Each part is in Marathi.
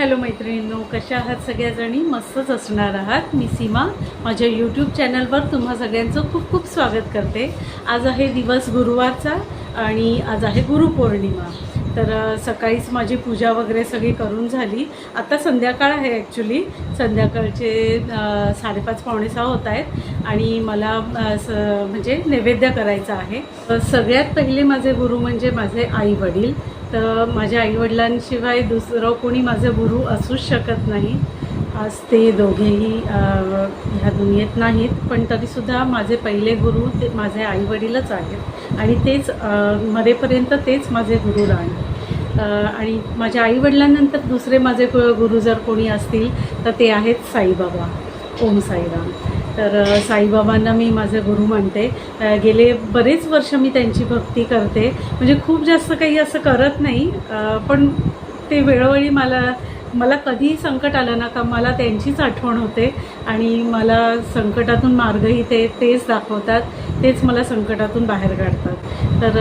हॅलो मैत्रिणींनो कशा आहात सगळ्याजणी? मस्तच असणार आहात. मी सीमा. माझ्या यूट्यूब चॅनलवर तुम्हा सगळ्यांचं खूप खूप स्वागत करते. आज आहे दिवस गुरुवारचा आणि आज आहे गुरुपौर्णिमा. तर सकाळीच माझी पूजा वगैरे सगळी करून झाली. आता संध्याकाळ आहे ॲक्च्युली संध्याकाळचे साडेपाच पावणे सहा होत आहेत. आणि मला स म्हणजे नैवेद्य करायचा आहे. सगळ्यात पहिले माझे गुरु म्हणजे माझे आई वडील तर माझ्या आईवडिलांशिवाय दुसरं कोणी माझे गुरु असूच शकत नाही. आज ते दोघेही ह्या दुनियेत नाहीत पण तरीसुद्धा माझे पहिले गुरु ते माझे आईवडीलच आहेत. आणि तेच मध्येपर्यंत मरेपर्यंत तेच माझे गुरु राहणार. आणि माझ्या आईवडिलांनंतर दुसरे माझे गुरु जर कोणी असतील तर ते आहेत साईबाबा. ओम साईराम. तर साईबाबांना मी माझे गुरु मानते गेले बरेच वर्ष मी त्यांची भक्ती करते. म्हणजे खूप जास्त काही असं करत नाही. पण ते वेळोवेळी मला मला कधीही संकट आलं ना का मला त्यांचीच आठवण होते आणि मला संकटातून मार्गही ते तेच दाखवतात. तेच मला संकटातून बाहेर काढतात. तर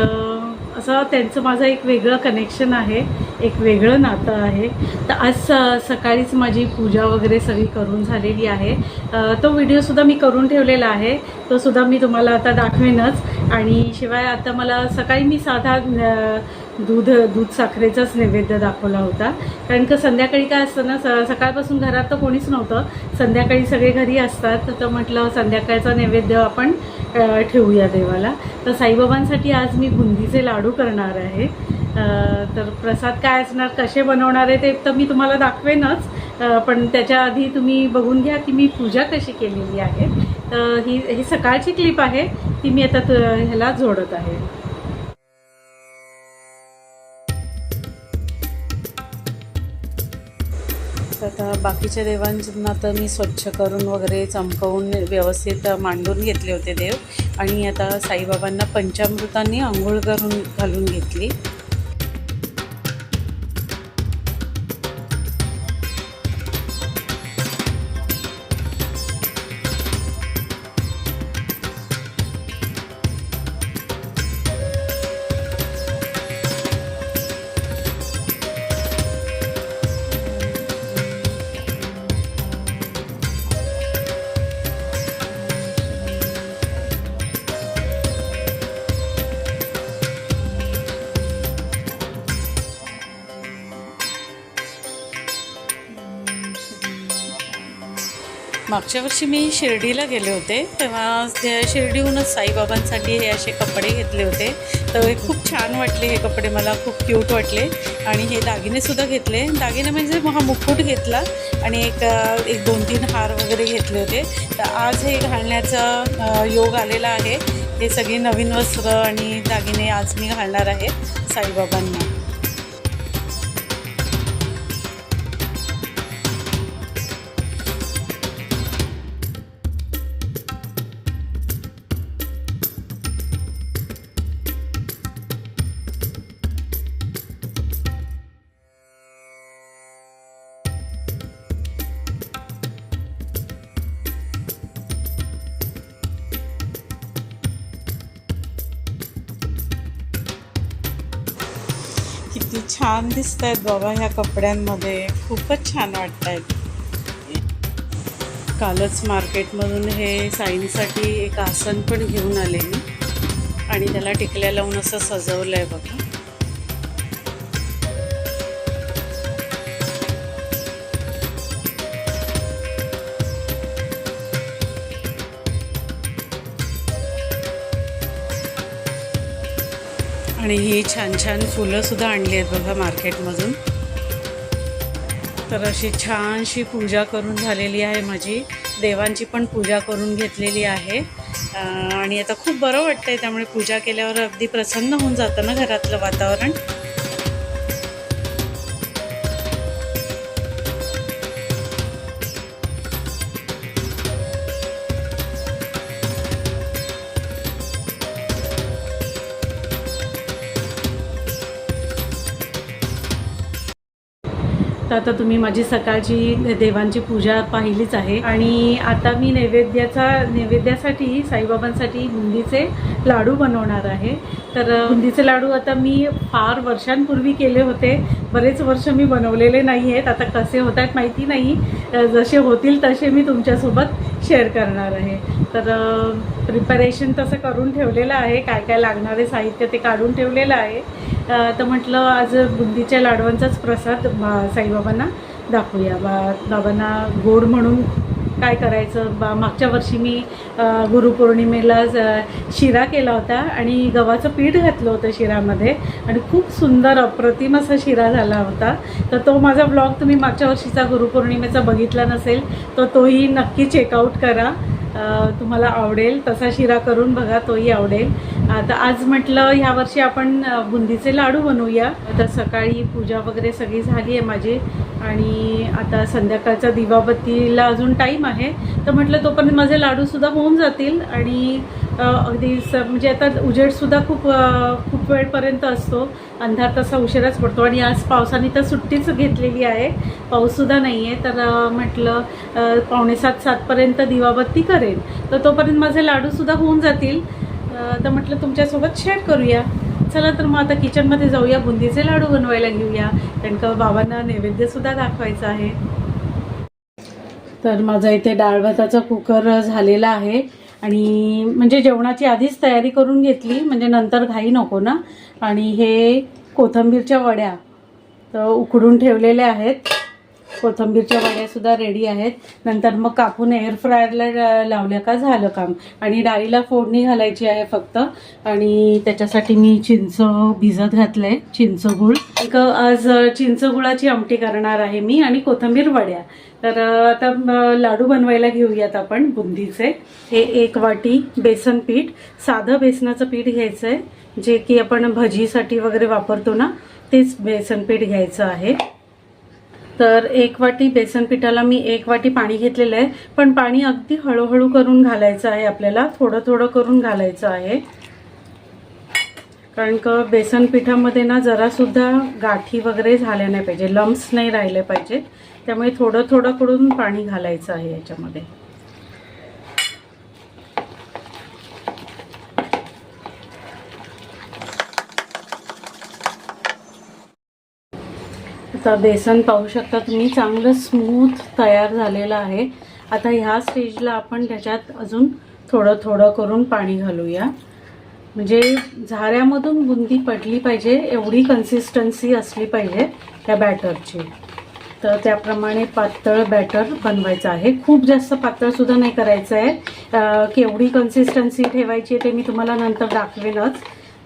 असं त्यांचं माझं एक वेगळं कनेक्शन आहे एक वेगळं नातं आहे. तर आज स सकाळीच माझी पूजा वगैरे सगळी करून झालेली आहे. तो व्हिडिओसुद्धा मी करून ठेवलेला आहे. तो सुद्धा मी तुम्हाला आता दाखवेनच. आणि शिवाय आता मला सकाळी मी साधा दूध दूध साखरेचाच नैवेद्य दाखवला होता. कारण का संध्याकाळी काय असतं ना स सकाळपासून घरात तर कोणीच नव्हतं. संध्याकाळी सगळे घरी असतात. तर म्हटलं संध्याकाळचा नैवेद्य आपण ठेवूया देवाला. तर साईबाबांसाठी आज मी बुंदीचे लाडू करणार आहे. तर प्रसाद काय असणार कसे बनवणार आहे ते तर मी तुम्हाला दाखवेनच. पण त्याच्या आधी तुम्ही बघून घ्या की मी पूजा कशी केलेली आहे. तर ही ही सकाळची क्लिप आहे. ती मी आता त- ह्याला जोडत आहे. बाकीच्या देवांना तर मी स्वच्छ करून वगैरे चमकवून व्यवस्थित मांडून घेतले होते देव. आणि आता साईबाबांना पंचामृतांनी आंघोळ करून घालून घेतली. मागच्या वर्षी मी शिर्डीला गेले होते. तेव्हा त्या शिर्डीहूनच साईबाबांसाठी हे असे कपडे घेतले होते. तर हे खूप छान वाटले हे कपडे मला खूप क्यूट वाटले. आणि हे दागिनेसुद्धा घेतले. दागिने म्हणजे हा मुकुट घेतला आणि एक एक दोन तीन हार वगैरे घेतले होते. तर आज हे घालण्याचा योग आलेला आहे. हे सगळे नवीन वस्त्र आणि दागिने आज मी घालणार आहे साईबाबांना. छान दिसत आहेत बाबा ह्या कपड्यांमध्ये. खूपच छान वाटत आहेत कालच मार्केटमधून हे साईंसाठी एक आसन पण घेऊन आले आणि त्याला टिकल्या लावून असं सजवलं आहे बघा. आणि ही छान छान फुलंसुद्धा आणली आहेत बघा मार्केटमधून. तर अशी छानशी पूजा करून झालेली आहे माझी. देवांची पण पूजा करून घेतलेली आहे. आणि आता खूप बरं वाटतं आहे त्यामुळे पूजा केल्यावर अगदी प्रसन्न होऊन जातं ना घरातलं वातावरण. आता तुम्ही माझी सकाळची देवांची पूजा पाहिलीच आहे. आणि आता मी नैवेद्याचा नैवेद्यासाठी साईबाबांसाठी बुंदीचे लाडू बनवणार आहे. तर बुंदीचे लाडू आता मी फार वर्षांपूर्वी केले होते. बरेच वर्ष मी बनवलेले नाही आहेत. आता कसे होत आहेत माहिती नाही. जसे होतील तसे मी तुमच्यासोबत शेअर करणार आहे. तर प्रिपरेशन तसं करून ठेवलेलं आहे. काय काय लागणारे साहित्य ते काढून ठेवलेलं आहे. तर म्हटलं आज बुंदीच्या लाडवांचाच प्रसाद बा- साईबाबांना दाखवूया. बा बाबांना गोड म्हणून काय करायचं? बा मागच्या वर्षी मी गुरुपौर्णिमेला शिरा केला होता आणि गव्हाचं पीठ घातलं होतं शिरामध्ये आणि खूप सुंदर अप्रतिम असा शिरा झाला होता. तर तो माझा ब्लॉग तुम्ही मागच्या वर्षीचा गुरुपौर्णिमेचा बघितला नसेल तर तोही नक्की चेकआउट करा. तुम्हाला आवडेल तसा शिरा करून बघा तोही आवडेल. आता आज म्हटलं ह्या वर्षी आपण बुंदीचे लाडू बनवूया. आता सकाळी पूजा वगैरे सगळी झाली आहे माझी आणि आता संध्याकाळचा दिवाबत्तीला अजून टाईम आहे. तर म्हटलं तोपर्यंत माझे लाडूसुद्धा होऊन जातील आणि अगदी स म्हणजे आता उजेडसुद्धा खूप खूप वेळपर्यंत असतो. अंधार तसा उशिराच पडतो. आणि आज पावसाने तर सुट्टीच घेतलेली आहे. पाऊससुद्धा नाही आहे तर म्हटलं पावणेसात सातपर्यंत दिवाबत्ती करेन. तर तोपर्यंत माझे लाडूसुद्धा होऊन जातील. तर म्हटलं तुमच्यासोबत शेअर करूया. चला तर मग आता किचनमध्ये जाऊया. बुंदीचे लाडू बनवायला घेऊया. कारण का बाबांना नैवेद्यसुद्धा दाखवायचं आहे. तर माझा इथे डाळ भाताचा कुकर झालेला आहे. आणि म्हणजे जेवणाची आधीच तयारी करून घेतली म्हणजे नंतर घाई नको ना. आणि हे कोथंबीरच्या वड्या तर उकडून ठेवलेल्या आहेत. कोथंबीरच्या वड्यासुद्धा रेडी आहेत. नंतर मग कापून एअर फ्रायरला लावल्या का झालं काम. आणि डाळीला फोडणी घालायची आहे फक्त. आणि त्याच्यासाठी मी चिंच भिजत घातलंय चिंच गुळ. एक आज चिंच गुळाची आमटी करणार आहे मी आणि कोथंबीर वड्या. तर आता लाडू बनवायला घेऊयात आपण बुंदीचे. हे एक वाटी बेसन पीठ. साधं बेसनाचं पीठ घ्यायचं आहे जे की आपण भजीसाठी वगैरे वापरतो ना तेच बेसन पीठ घ्यायचं आहे. तर एक वाटी बेसन पिठाला मी एक वाटी पाणी घेतलेलं आहे. पण पाणी अगदी हळूहळू करून घालायचं आहे आपल्याला. थोडं थोडं करून घालायचं आहे. कारण का बेसन पिठामध्ये ना जरासुद्धा गाठी वगैरे झाल्या नाही पाहिजे. लम्स नाही राहिले पाहिजेत. त्यामुळे थोडं थोडं करून पाणी घालायचं आहे याच्यामध्ये. आता बेसन पाहू शकता तुम्ही चांगलं स्मूथ तयार झालेलं आहे. आता ह्या स्टेजला आपण त्याच्यात अजून थोडं थोडं करून पाणी घालूया. म्हणजे झाऱ्यामधून बुंदी पडली पाहिजे एवढी कन्सिस्टन्सी असली पाहिजे त्या बॅटरची तर त्याप्रमाणे पातळ बॅटर बनवायचं आहे. खूप जास्त पातळसुद्धा नाही करायचं आहे. केवढी कन्सिस्टन्सी ठेवायची आहे ते मी तुम्हाला नंतर दाखवेनच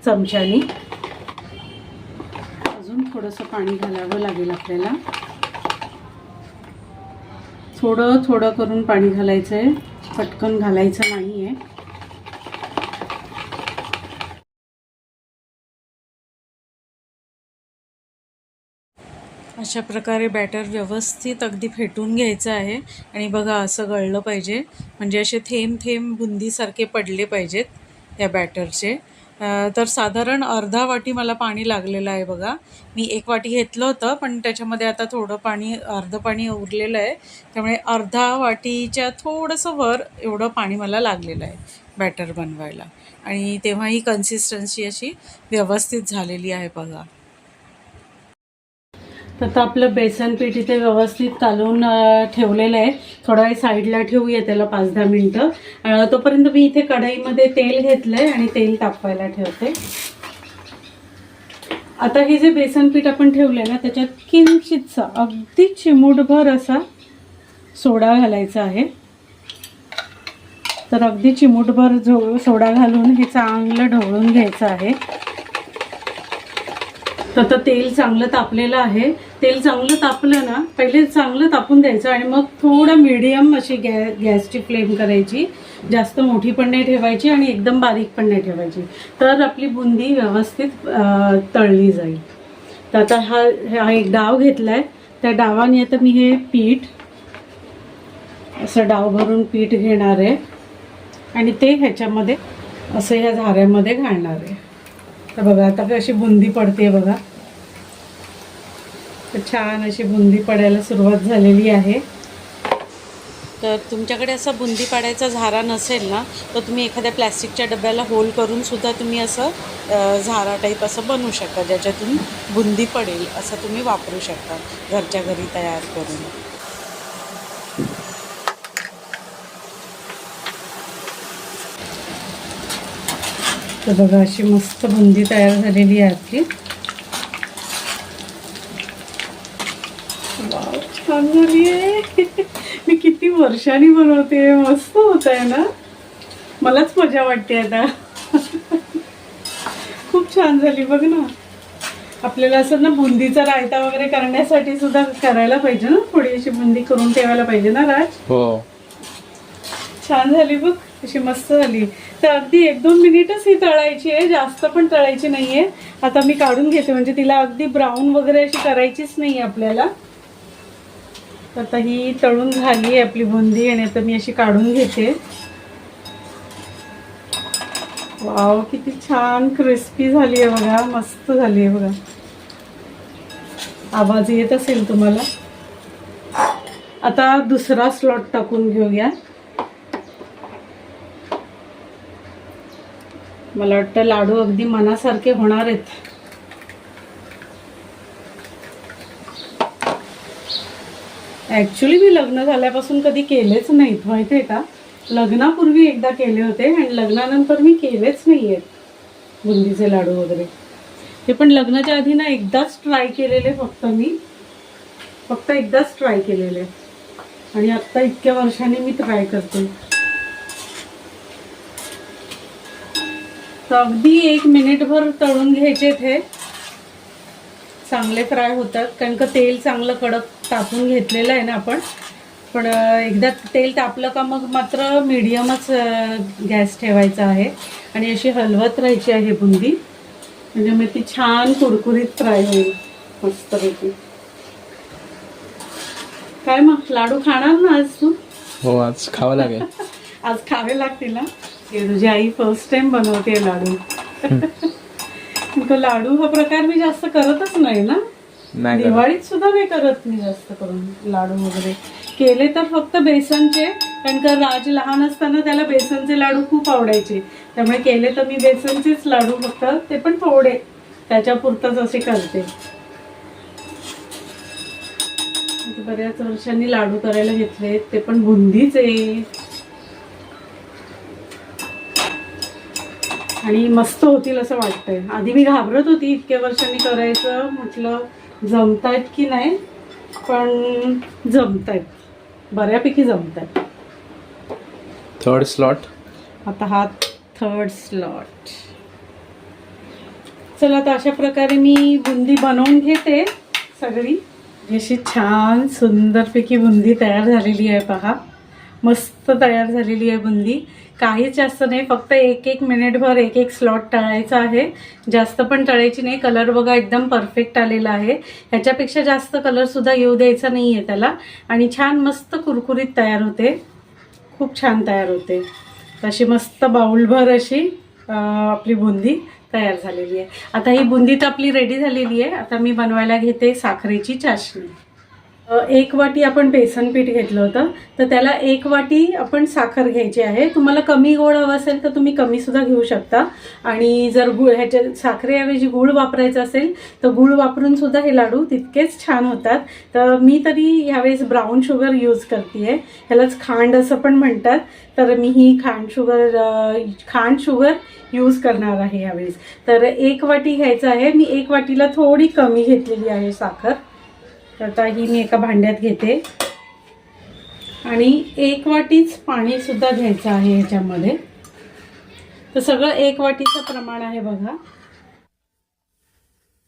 चमच्यानी. अजून थोडंसं पाणी घालावं लागेल आपल्याला. थोडं थोडं करून पाणी घालायचं आहे पटकन घालायचं नाही आहे अशा प्रकारे बॅटर व्यवस्थित अगदी फेटून घ्यायचं आहे. आणि बघा असं गळलं पाहिजे. म्हणजे असे थेंब थेंब बुंदीसारखे पडले पाहिजेत या बॅटरचे तर साधारण अर्धा वाटी मला पाणी लागलेलं आहे बघा. मी एक वाटी घेतलं होतं पण त्याच्यामध्ये आता थोडं पाणी अर्धं पाणी उरलेलं आहे. त्यामुळे अर्धा वाटीच्या थोडंसं वर एवढं पाणी मला लागलेलं आहे बॅटर बनवायला. आणि तेव्हा ही कन्सिस्टन्सी अशी व्यवस्थित झालेली आहे बघा. तर आता आपलं बेसन पीठ इथे व्यवस्थित कालवून ठेवलेलं आहे. थोडा वेळ साईडला ठेवूया त्याला पाच दहा मिनटं तोपर्यंत मी इथे कढईमध्ये तेल घेतलंय आणि तेल तापवायला ठेवते. आता हे जे बेसन पीठ आपण ठेवलंय ना त्याच्यात किंचितचा अगदी चिमूटभर असा सोडा घालायचा आहे. तर अगदी चिमूटभर जो सोडा घालून हे चांगलं ढवळून घ्यायचं आहे. तर आता तेल चांगलं तापलेलं आहे. तेल चांगलं तापलं ना पहिले चांगलं तापून द्यायचं आणि मग थोडं मीडियम अशी गॅ गॅसची फ्लेम करायची. जास्त मोठी पण नाही ठेवायची आणि एकदम बारीक पण नाही ठेवायची. तर आपली बुंदी व्यवस्थित तळली जाईल. तर आता हा हा एक डाव घेतला आहे त्या डावाने आता मी हे पीठ असं डाव भरून पीठ घेणार आहे. आणि ते ह्याच्यामध्ये असं ह्या झाऱ्यामध्ये घालणार आहे. तर बघा आता कशी बुंदी पडते बघा. तर छान अशी बुंदी पडायला सुरुवात झालेली आहे. तर तुमच्याकडे असा बुंदी पाडायचा झारा नसेल ना तर तुम्ही एखाद्या प्लॅस्टिकच्या डब्याला होल करून सुद्धा तुम्ही असं झारा टाईप असं बनवू शकता ज्याच्यातून बुंदी पडेल असं तुम्ही वापरू शकता घरच्या घरी तयार करून. तर बघा अशी मस्त बुंदी तयार झालेली आहे आपली. छान झाली आहे. मी किती वर्षांनी बनवते मस्त होत आहे ना? मलाच मजा वाटते आता. खूप छान झाली बघ ना. आपल्याला असं ना बुंदीचा रायता वगैरे करण्यासाठी सुद्धा करायला पाहिजे ना? थोडी अशी बुंदी करून ठेवायला पाहिजे ना राज? हो. छान झाली बघ. अशी मस्त झाली. तर अगदी एक दोन मिनिटच ही तळायची आहे जास्त पण तळायची नाहीये. आता मी काढून घेते म्हणजे तिला अगदी ब्राऊन वगैरे अशी करायचीच नाही आपल्याला. आता ही तळून झाली आहे आपली बुंदी आणि आता मी अशी काढून घेते. वाव किती छान क्रिस्पी झाली आहे बघा मस्त झाली आहे बघा. आवाज येत असेल तुम्हाला? आता दुसरा स्लॉट टाकून घेऊया. मला वाटतं लाडू अगदी मनासारखे होणार आहेत. ॲक्च्युली मी लग्न झाल्यापासून कधी केलेच नाहीत माहिती आहे का? लग्नापूर्वी एकदा केले होते आणि लग्नानंतर मी केलेच नाही आहेत बुंदीचे लाडू वगैरे. ते पण लग्नाच्या आधी ना एकदाच ट्राय केलेले फक्त मी. फक्त एकदाच ट्राय केलेले. आणि आत्ता इतक्या वर्षांनी मी ट्राय करते. अगदी एक मिनिटभर तळून घ्यायचे ते. चांगले फ्राय होतात कारण का तेल चांगलं कडक तापून घेतलेलं आहे ना आपण. पण एकदा तेल तापलं का मग मात्र मीडियमच गॅस ठेवायचा आहे. आणि अशी हलवत राहायची आहे बुंदी. म्हणजे मग ती छान कुरकुरीत फ्राय होईल मस्तपैकी. काय मग लाडू खाणार ना आज तू? हो आज खावं लागेल. आज खावे लागतील ना तुझी आई फर्स्ट टाइम बनवते लाडू. तो लाडू हा प्रकार मी जास्त करतच नाही ना. नाही. दिवाळीत सुद्धा नाही करत मी जास्त करून लाडू वगैरे. केले तर फक्त बेसनचे कारण का राज लहान असताना त्याला बेसनचे लाडू खूप आवडायचे. त्यामुळे केले तर मी बेसनचेच लाडू फक्त ते पण थोडे. त्याच्या पुरतच असे करते. बऱ्याच वर्षांनी लाडू करायला घेतले ते पण बुंदीचे. आणि मस्त होतील असं वाटतंय. आधी मी घाबरत होती इतक्या वर्षांनी करायचं म्हटलं जमतायत की नाही? पण जमतायत. बऱ्यापैकी जमतायत. थर्ड स्लॉट आता हा थर्ड स्लॉट चला आता अशा प्रकारे मी बुंदी बनवून घेते सगळी. अशी छान सुंदरपैकी बुंदी तयार झालेली आहे पहा. मस्त तयार झालेली आहे बुंदी. काहीच जास्त नाही फक्त एक एक मिनिटभर एक एक स्लॉट तळायचा आहे. जास्त पण टळायची नाही. कलर बघा एकदम परफेक्ट आलेला आहे. ह्याच्यापेक्षा जास्त कलरसुद्धा येऊ द्यायचा नाही आहे त्याला. आणि छान मस्त कुरकुरीत तयार होते. खूप छान तयार होते. तशी मस्त बाऊलभर अशी आपली बुंदी तयार झालेली आहे. आता ही बुंदी तर आपली रेडी झालेली आहे. आता मी बनवायला घेते साखरेची चाशणी. एक वाटी आपण बेसन पीठ घेतलं होतं. तर त्याला एक वाटी आपण साखर घ्यायची आहे. तुम्हाला कमी गोड हवं असेल तर तुम्ही कमी सुद्धा घेऊ शकता. आणि जर गुळ ह्याच्या साखरेऐवजी गुळ वापरायचा असेल तर गुळ वापरून सुद्धा हे लाडू तितकेच छान होतात. तर मी तरी ह्यावेळेस ब्राऊन शुगर यूज करते आहे ह्यालाच खांड असं पण म्हणतात. तर मी ही खांड शुगर खांड शुगर यूज करणार आहे यावेळेस तर एक वाटी घ्यायचं आहे. मी एक वाटीला थोडी कमी घेतलेली आहे साखर. तर आता ही मी एका भांड्यात घेते. आणि एक वाटीच पाणी सुद्धा घ्यायचं आहे ह्याच्यामध्ये तर सगळं एक वाटीचं प्रमाण आहे बघा.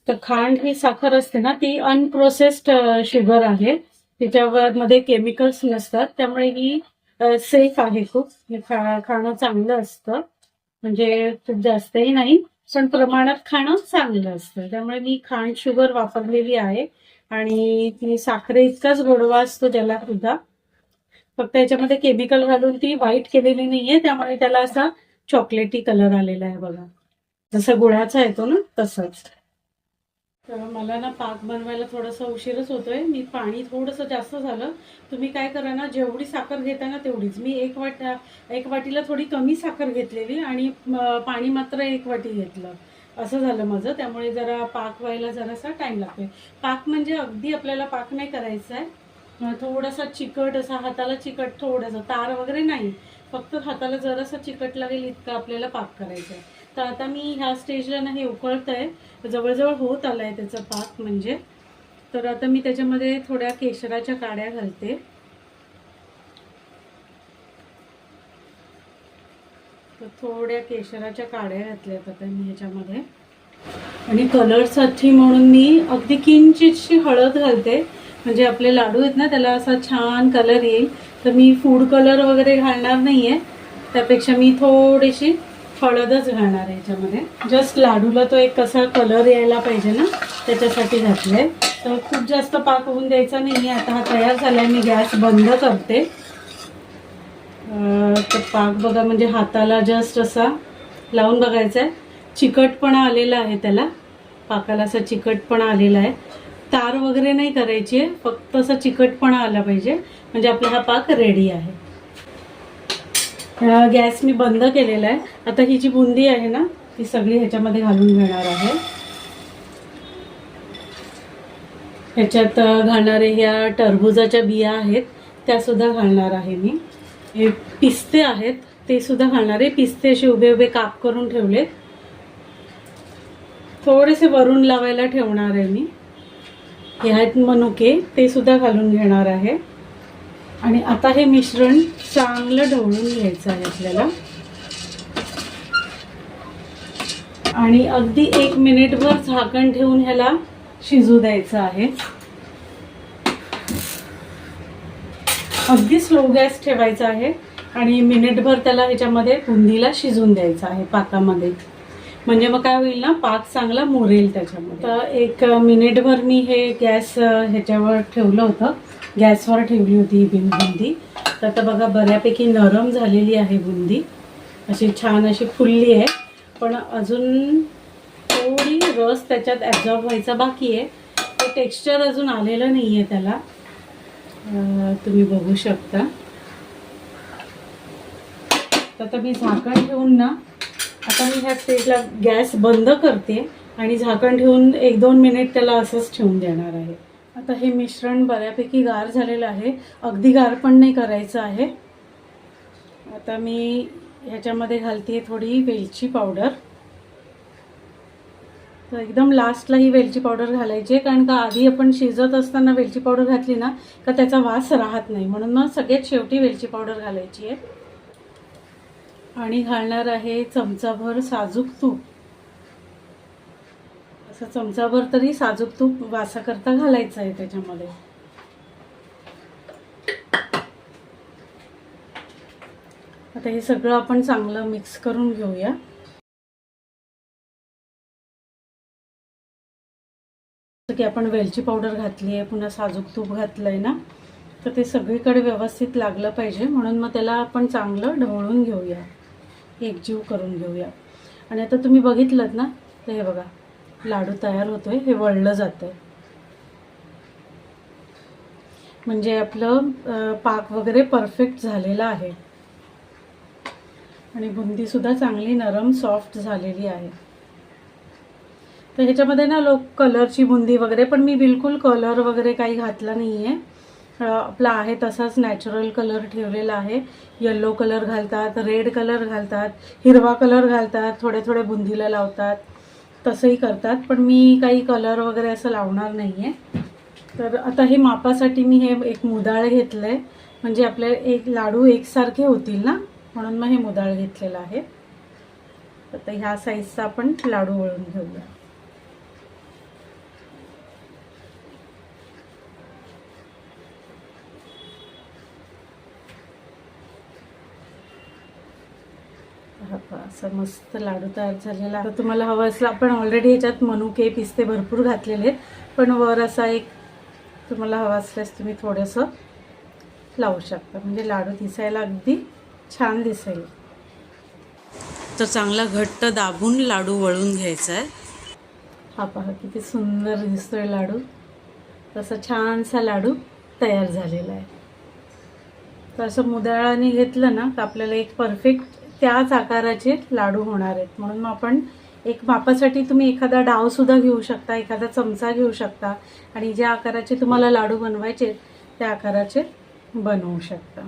तर खांड ही साखर असते ना ती अनप्रोसेस्ड शुगर आहे. त्याच्यावर मध्ये केमिकल्स नसतात. त्यामुळे ही सेफ आहे खूप. हे खा खाणं चांगलं असतं. म्हणजे खूप जास्तही नाही पण प्रमाणात खाणं चांगलं असतं. त्यामुळे मी खांड शुगर वापरलेली आहे. आणि ती साखरे इतकाच गोडवा असतो त्याला सुद्धा. फक्त याच्यामध्ये केमिकल घालून ती व्हाईट केलेली नाहीये त्यामुळे त्याला असा चॉकलेटी कलर आलेला आहे बघा. जसं गुळाचा येतो ना तसंच. तर मला ना पाक बनवायला थोडासा उशीरच होतोय. मी पाणी थोडंसं जास्त झालं. तुम्ही काय करा ना जेवढी साखर घेता ना तेवढीच. मी एक वाट एक वाटीला थोडी कमी साखर घेतलेली आणि पाणी मात्र एक वाटी घेतलं. असं झालं माझं. त्यामुळे जरा पाक व्हायला जरासा टाईम लागतोय. पाक म्हणजे अगदी आपल्याला पाक नाही करायचा आहे थोडासा चिकट असा हाताला चिकट थोडासा. तार वगैरे नाही. फक्त हाताला जरासा चिकट लागेल इतका आपल्याला पाक करायचा आहे तर आता मी ह्या स्टेजला ना हे उकळत आहे जवळजवळ होत आलं आहे त्याचा पाक म्हणजे. तर आता मी त्याच्यामध्ये थोड्या केशराच्या काड्या घालते तर थोड्या केशराच्या काड्या घातल्या होत्या मी ह्याच्यामध्ये. आणि कलरसाठी म्हणून मी अगदी किंचितशी हळद घालते. म्हणजे आपले लाडू आहेत ना त्याला असा छान कलर येईल. तर मी फूड कलर वगैरे घालणार नाही आहे त्यापेक्षा मी थोडीशी हळदच घालणार आहे याच्यामध्ये जस्ट लाडूला तो एक कसा कलर यायला पाहिजे ना त्याच्यासाठी घातले तर खूप जास्त पाक होऊन द्यायचा नाही आता हा तयार झाला आहे मी गॅस बंद करते. तर पाक बघा म्हणजे हाताला जस्ट असा लावून बघायचा आहे चिकटपणा आलेला आहे त्याला. पाकाला असा चिकटपणा आलेला आहे. तार वगैरे नाही करायची आहे फक्त असा चिकटपणा आला पाहिजे. म्हणजे आपला हा पाक रेडी आहे. गॅस मी बंद केलेला आहे. आता ही जी बुंदी आहे ना ती सगळी ह्याच्यामध्ये घालून घेणार आहे. ह्याच्यात घालणारे ह्या टरबुजाच्या बिया आहेत त्यासुद्धा घालणार आहे मी. हे पिस्ते आहेत. ते सुद्धा घालणार. आहे पिस्ते असे उभे उभे काप करून ठेवलेत. थोडेसे वरून लावायला ठेवणार आहे मी. हे आहेत मनुके. ते सुद्धा घालून घेणार आहे. आणि आता हे मिश्रण चांगलं ढवळून घ्यायचं आहे आपल्याला. आणि अगदी एक मिनिटभर झाकण ठेवून ह्याला शिजू द्यायचं आहे. अगदी स्लो गॅस ठेवायचा आहे आणि मिनिटभर त्याला ह्याच्यामध्ये बुंदीला शिजून द्यायचं आहे पाकामध्ये. म्हणजे मग काय होईल ना पाक चांगला मोरेल त्याच्यामध्ये. तर एक मिनिटभर मी हे गॅस ह्याच्यावर ठेवलं होतं. गॅसवर ठेवली होती ही बिन बुंदी. तर आता बघा बऱ्यापैकी नरम झालेली आहे बुंदी. अशी छान अशी फुलली आहे. पण अजून थोडी रस त्याच्यात ॲब्झॉर्ब व्हायचा बाकी आहे. ते टेक्स्चर अजून आलेलं नाही आहे त्याला. तुम्ही बघू शकता. तर आता मी झाकण ठेवून ना आता मी ह्या स्टेजला गॅस बंद करते आणि झाकण ठेवून एक दोन मिनिट त्याला असंच ठेवून देणार आहे. आता हे मिश्रण बऱ्यापैकी गार झालेलं आहे. अगदी गार पण नाही करायचं आहे. आता मी ह्याच्यामध्ये घालते थोडी वेलची पावडर. तर एकदम लास्टला ही वेलची पावडर घालायची. आहे कारण का आधी आपण शिजत असताना वेलची पावडर घातली ना का त्याचा वास राहत नाही. म्हणून मग सगळ्यात शेवटी वेलची पावडर घालायची आहे. आणि घालणार आहे चमचाभर साजूक तूप. असं चमचाभर तरी साजूक तूप वासाकरता घालायचं आहे त्याच्यामध्ये. आता हे सगळं आपण चांगलं मिक्स करून घेऊया. की आपण वेलची पावडर घातली आहे पुन्हा साजूक तूप घातलं आहे ना तर ते सगळीकडे व्यवस्थित लागलं पाहिजे. म्हणून मग त्याला आपण चांगलं ढवळून घेऊया. एकजीव करून घेऊया. आणि आता तुम्ही बघितलं ना तर हे बघा लाडू तयार होतोय हे वळलं जातं आहे म्हणजे आपलं पाक वगैरे परफेक्ट झालेला आहे. आणि बुंदीसुद्धा चांगली नरम सॉफ्ट झालेली आहे. तर ह्याच्यामध्ये ना लोक कलरची बुंदी वगैरे पण मी बिलकुल कलर वगैरे काही घातला नाही आहे आपला आहे तसाच नॅचरल कलर ठेवलेला आहे. येल्लो कलर घालतात रेड कलर घालतात हिरवा कलर घालतात थोडे थोडे बुंदीला लावतात. तसंही करतात पण मी काही कलर वगैरे असं लावणार नाही आहे तर आता हे मापासाठी मी हे एक मुदाळ घेतलं आहे म्हणजे आपले एक लाडू एकसारखे होतील ना? म्हणून मग हे मुदाळ घेतलेलं आहे. आता ह्या साईजचा आपण लाडू वळून घेऊया. असं मस्त लाडू तयार झालेला. आहे. आता तुम्हाला हवं असलं आपण ऑलरेडी ह्याच्यात मनुके पिस्ते भरपूर घातलेले आहेत. पण वर असा एक तुम्हाला हवा असल्यास तुम्ही थोडंसं लावू शकता. म्हणजे लाडू दिसायला अगदी छान दिसेल. तर चांगला घट्ट दाबून लाडू वळून घ्यायचा आहे. हा पहा किती सुंदर दिसतोय लाडू. तसा छानसा लाडू तयार झालेला आहे. तर असं मुदळाने घेतलं ना तर आपल्याला एक परफेक्ट त्याच आकाराचे लाडू होणार आहेत. म्हणून मग आपण एक मापासाठी तुम्ही एखादा डावसुद्धा घेऊ शकता एखादा चमचा घेऊ शकता आणि ज्या आकाराचे तुम्हाला लाडू बनवायचे त्या आकाराचे बनवू शकता.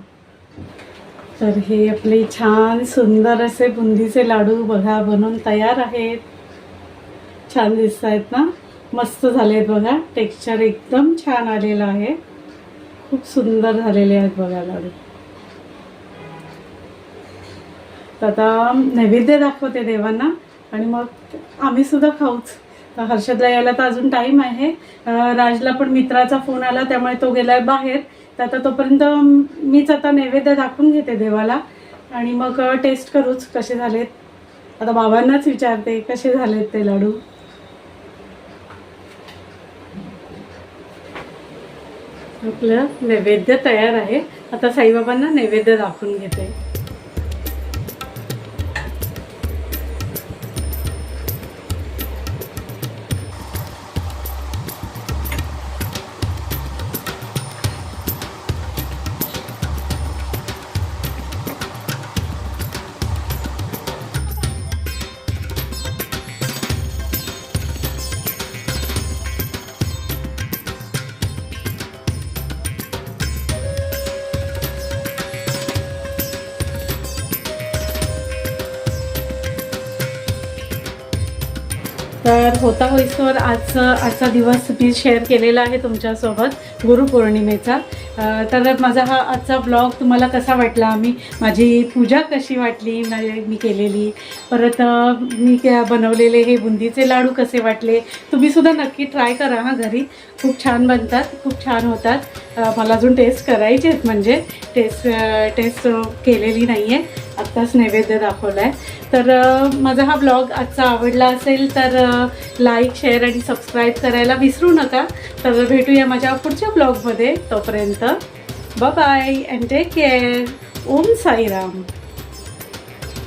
तर हे आपले छान सुंदर असे बुंदीचे लाडू बघा बनवून तयार आहेत. छान दिसत आहेत ना? मस्त झाले आहेत बघा. टेक्स्चर एकदम छान आलेलं आहे. खूप सुंदर झालेले आहेत बघा लाडू. तर आता नैवेद्य दाखवते देवांना. आणि मग आम्ही सुद्धा खाऊच. तर हर्षदला यायला तर अजून टाईम आहे. राजला पण मित्राचा फोन आला त्यामुळे तो गेलाय बाहेर. तर आता तोपर्यंत मीच आता नैवेद्य दाखवून घेते देवाला. आणि मग टेस्ट करूच कसे झालेत. आता बाबांनाच विचारते कसे झालेत ते लाडू? आपलं नैवेद्य तयार आहे. आता साईबाबांना नैवेद्य दाखवून घेते. होता होईसवर आजचं आजचा दिवस मी शेअर केलेला आहे तुमच्यासोबत गुरुपौर्णिमेचा तर माझा हा आजचा ब्लॉग तुम्हाला कसा वाटला? मी माझी पूजा कशी वाटली? मी केलेली. परत मी बनवलेले हे बुंदीचे लाडू कसे वाटले? तुम्हीसुद्धा नक्की ट्राय करा हां घरी. खूप छान बनतात खूप छान होतात. मला अजून टेस्ट करायचे आहेत म्हणजे टेस्ट टेस्ट केलेली नाही आहे आत्ताच नैवेद्य दाखवला आहे तर माझा हा ब्लॉग आजचा आवडला असेल तर लाईक शेअर आणि सबस्क्राईब करायला विसरू नका. तर भेटूया माझ्या पुढच्या ब्लॉगमध्ये तोपर्यंत. Bye and take care Om Sairam.